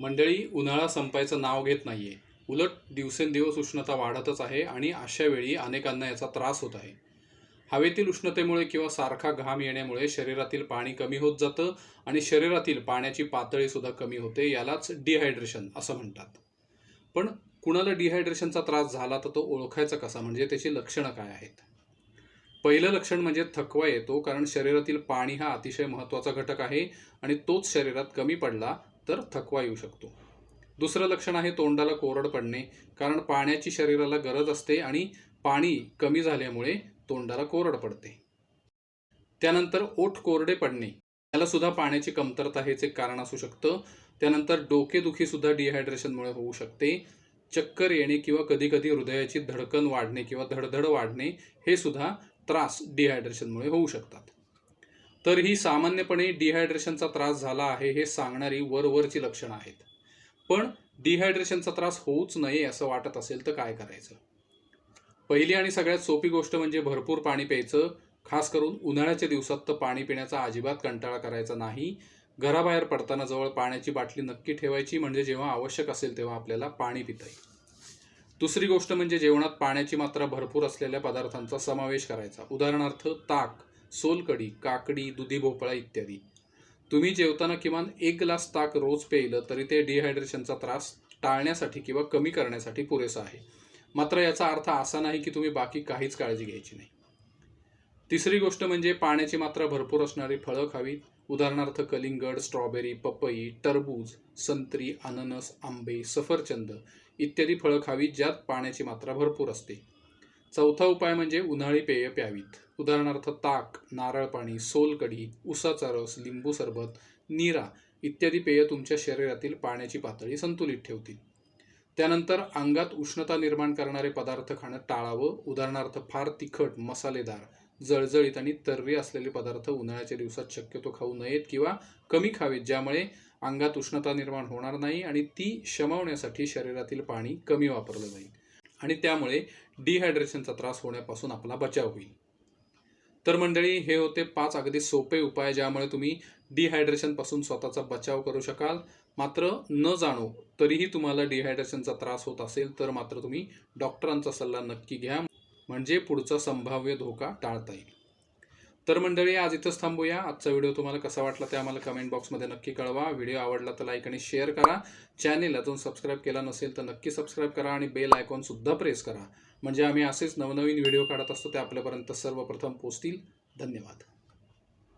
मंडळी उन्हाळा संपायचं नाव घेत नाही आहे उलट दिवसेंदिवस उष्णता वाढतच आहे आणि अशा वेळी अनेकांना याचा त्रास होत आहे. हवेतील उष्णतेमुळे किंवा सारखा घाम येण्यामुळे शरीरातील पाणी कमी होत जातं आणि शरीरातील पाण्याची पातळीसुद्धा कमी होते यालाच डिहायड्रेशन असं म्हणतात. पण कुणाला डिहायड्रेशनचा त्रास झाला तर तो ओळखायचा कसा? म्हणजे त्याची लक्षणं काय आहेत? पहिलं लक्षण म्हणजे थकवा येतो कारण शरीरातील पाणी हा अतिशय महत्त्वाचा घटक आहे आणि तोच शरीरात कमी पडला तर थकवा येऊ शकतो. दुसरं लक्षण आहे तोंडाला कोरड पडणे कारण पाण्याची शरीराला गरज असते आणि पाणी कमी झाल्यामुळे तोंडाला कोरड पडते. त्यानंतर ओठ कोरडे पडणे याला सुद्धा पाण्याची कमतरता हेच एक कारण असू शकतं. त्यानंतर डोकेदुखी सुद्धा डिहायड्रेशनमुळे होऊ शकते. चक्कर येणे किंवा कधी कधी हृदयाची धडकन वाढणे किंवा धडधड वाढणे हे सुद्धा त्रास डिहायड्रेशनमुळे होऊ शकतात. तर ही सामान्यपणे डिहायड्रेशनचा त्रास झाला आहे हे सांगणारी वरवरची लक्षणं आहेत. पण डिहायड्रेशनचा त्रास होऊच नये असं वाटत असेल तर काय करायचं? पहिली आणि सगळ्यात सोपी गोष्ट म्हणजे भरपूर पाणी प्यायचं खास करून उन्हाळ्याच्या दिवसात तर पाणी पिण्याचा अजिबात कंटाळा करायचा नाही. घराबाहेर पडताना जवळ पाण्याची बाटली नक्की ठेवायची म्हणजे जेव्हा आवश्यक असेल तेव्हा आपल्याला पाणी पिता येईल. दुसरी गोष्ट म्हणजे जेवणात पाण्याची मात्रा भरपूर असलेल्या पदार्थांचा समावेश करायचा. उदाहरणार्थ ताक. सोलकढी काकडी दुधी भोपळा इत्यादी. तुम्ही जेवताना किमान एक ग्लास ताक रोज प्यायलं तरी ते डिहायड्रेशनचा त्रास टाळण्यासाठी किंवा कमी करण्यासाठी पुरेसा आहे. मात्र याचा अर्थ असा नाही की तुम्ही बाकी काहीच काळजी घ्यायची नाही. तिसरी गोष्ट म्हणजे पाण्याची मात्रा भरपूर असणारी फळं खावीत. उदाहरणार्थ कलिंगड स्ट्रॉबेरी पपई टरबूज संत्री अननस आंबे सफरचंद इत्यादी फळं खावीत ज्यात पाण्याची मात्रा भरपूर असते. चौथा उपाय म्हणजे उन्हाळी पेय प्यावीत. उदाहरणार्थ ताक नारळ पाणी सोलकढी उसाचा रस लिंबू सरबत नीरा इत्यादी पेय तुमच्या शरीरातील पाण्याची पातळी संतुलित ठेवतील. त्यानंतर अंगात उष्णता निर्माण करणारे पदार्थ खाणं टाळावं. उदाहरणार्थ फार तिखट मसालेदार जळजळीत आणि तर्री असलेले पदार्थ उन्हाळ्याच्या दिवसात शक्यतो खाऊ नयेत किंवा कमी खावेत ज्यामुळे अंगात उष्णता निर्माण होणार नाही आणि ती शमवण्यासाठी शरीरातील पाणी कमी वापरलं जाईल. आणि त्यामुळे डिहायड्रेशनचा त्रास होण्यापासून आपला बचाव होईल. तर मंडळी हे होते पाच अगदी सोपे उपाय ज्यामुळे तुम्ही डिहायड्रेशनपासून स्वतःचा बचाव करू शकाल. मात्र न जाणो तरीही तुम्हाला डिहायड्रेशनचा त्रास होत असेल तर मात्र तुम्ही डॉक्टरांचा सल्ला नक्की घ्या. म्हणजे पुढचा संभाव्य धोका टाळता येईल. तर मंडळी आज इथंच थांबूया. आजचा व्हिडिओ तुम्हाला कसा वाटला ते आम्हाला कमेंट बॉक्समध्ये नक्की कळवा. व्हिडिओ आवडला तर लाईक आणि शेअर करा. चॅनेल अजून सबस्क्राईब केला नसेल तर नक्की सबस्क्राईब करा आणि बेल आयकॉन सुद्धा प्रेस करा. म्हणजे आम्ही असेच नवनवीन व्हिडिओ काढत असतो ते आपल्यापर्यंत सर्वप्रथम पोचतील धन्यवाद.